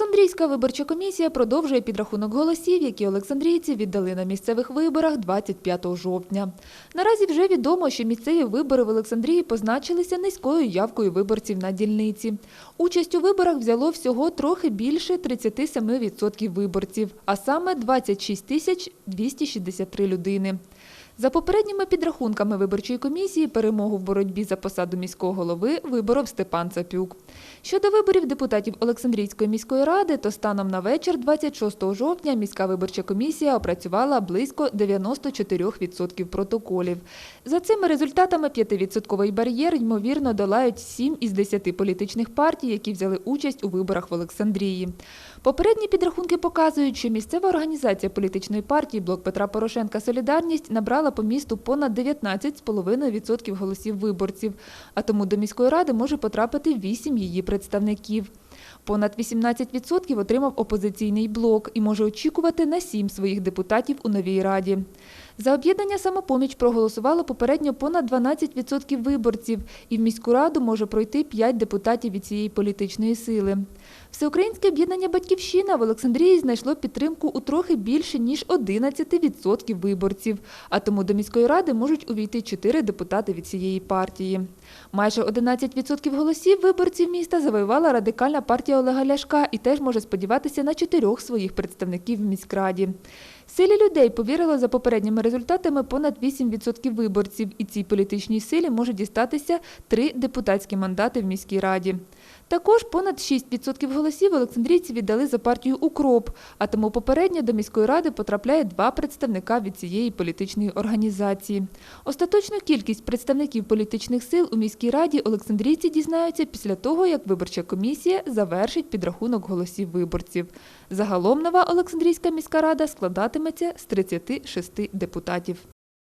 Олександрійська виборча комісія продовжує підрахунок голосів, які олександрійці віддали на місцевих виборах 25 жовтня. Наразі вже відомо, що місцеві вибори в Олександрії позначилися низькою явкою виборців на дільниці. Участь у виборах взяло всього трохи більше 37% виборців, а саме 26 тисяч 263 людини. За попередніми підрахунками виборчої комісії, перемогу в боротьбі за посаду міського голови виборов Степан Цапюк. Щодо виборів депутатів Олександрійської міської ради, то станом на вечір 26 жовтня міська виборча комісія опрацювала близько 94% протоколів. За цими результатами 5% бар'єр, ймовірно, долають 7 із 10 політичних партій, які взяли участь у виборах в Олександрії. Попередні підрахунки показують, що місцева організація політичної партії «Блок Петра Порошенка Солідарність» набрала по місту понад 19,5% голосів виборців, а тому до міської ради може потрапити 8 її представників. Понад 18% отримав опозиційний блок і може очікувати на сім своїх депутатів у новій раді. За об'єднання «Самопоміч» проголосувало попередньо понад 12% виборців, і в міську раду може пройти 5 депутатів від цієї політичної сили. Всеукраїнське об'єднання «Батьківщина» в Олександрії знайшло підтримку у трохи більше, ніж 11% виборців, а тому до міської ради можуть увійти 4 депутати від цієї партії. Майже 11% голосів виборців міста завоювала радикальна партія Олега Ляшка і теж може сподіватися на чотирьох своїх представників в міськраді. Силі людей повірило за попередніми результатами понад 8% виборців, і цій політичній силі може дістатися три депутатські мандати в міській раді. Також понад 6% голосів олександрійці віддали за партію «Укроп», а тому попередньо до міської ради потрапляє два представника від цієї політичної організації. Остаточну кількість представників політичних сил у міській раді олександрійці дізнаються після того, як виборча комісія завершить підрахунок голосів виборців. Загалом нова Олександрійська міська рада складатиметься з 36 депутатів.